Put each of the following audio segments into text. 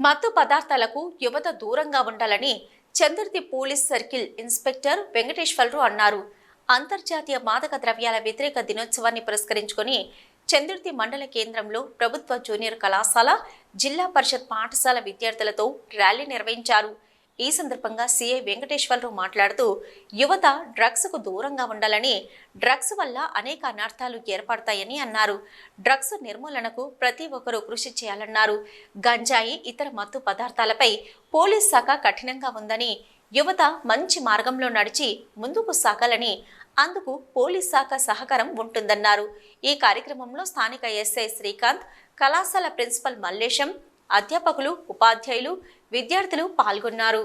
మత్తు పదార్థాలకు యువత దూరంగా ఉండాలని చంద్రతి పోలీస్ సర్కిల్ ఇన్స్పెక్టర్ వెంకటేశ్వరరావు అన్నారు. అంతర్జాతీయ మాదక ద్రవ్యాల వ్యతిరేక దినోత్సవాన్ని పురస్కరించుకొని చంద్రుతి మండల కేంద్రంలో ప్రభుత్వ జూనియర్ కళాశాల జిల్లా పరిషత్ పాఠశాల విద్యార్థులతో ర్యాలీ నిర్వహించారు. ఈ సందర్భంగా సీఐ వెంకటేశ్వరరావు మాట్లాడుతూ యువత డ్రగ్స్కు దూరంగా ఉండాలని డ్రగ్స్ వల్ల అనేక అనర్థాలు ఏర్పడతాయని అన్నారు. డ్రగ్స్ నిర్మూలనకు ప్రతి ఒక్కరూ కృషి చేయాలన్నారు. గంజాయి ఇతర మత్తు పదార్థాలపై పోలీస్ శాఖ కఠినంగా ఉందని యువత మంచి మార్గంలో నడిచి ముందుకు సాగాలని అందుకు పోలీస్ శాఖ సహకారం ఉంటుందన్నారు. ఈ కార్యక్రమంలో స్థానిక ఎస్ఐ శ్రీకాంత్ కళాశాల ప్రిన్సిపల్ మల్లేశం అధ్యాపకులు ఉపాధ్యాయులు విద్యార్థులు పాల్గొన్నారు.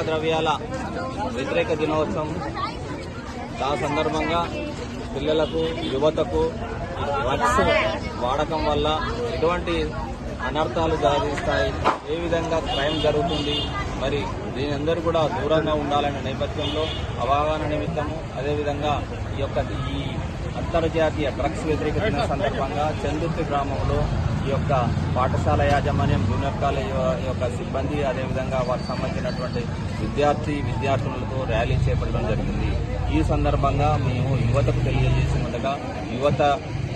మాదక ద్రవ్యాల వ్యతిరేక దినోత్సవం. ఆ సందర్భంగా పిల్లలకు యువతకు డ్రగ్స్ వాడకం వల్ల ఎటువంటి అనర్థాలు దారిస్తాయి ఏ విధంగా క్రైమ్ జరుగుతుంది మరి దీని అందరూ కూడా దూరంగా ఉండాలనే నేపథ్యంలో అవగాహన నిమిత్తము అదేవిధంగా ఈ యొక్క ఈ అంతర్జాతీయ డ్రగ్స్ వ్యతిరేక దిన సందర్భంగా చందుర్తి గ్రామంలో ఈ యొక్క పాఠశాల యాజమాన్యం జూనియర్ కాలేజ్ యొక్క సిబ్బంది అదేవిధంగా వారికి సంబంధించినటువంటి విద్యార్థి విద్యార్థులతో ర్యాలీ చేపట్టడం జరిగింది. ఈ సందర్భంగా మేము యువతకు తెలియజేసినట్టుగా యువత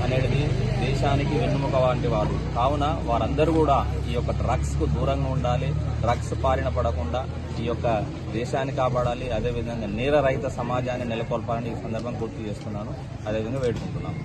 అనేది దేశానికి వెన్నుముక వంటి వారు. కావున వారందరూ కూడా ఈ యొక్క డ్రగ్స్కు దూరంగా ఉండాలి డ్రగ్స్ పారిన పడకుండా ఈ యొక్క దేశాన్ని కాపాడాలి అదేవిధంగా నేరరహిత సమాజాన్ని నెలకొల్పాలని ఈ సందర్భంగా గుర్తు చేస్తున్నాను. అదేవిధంగా వేడుకుంటున్నాను.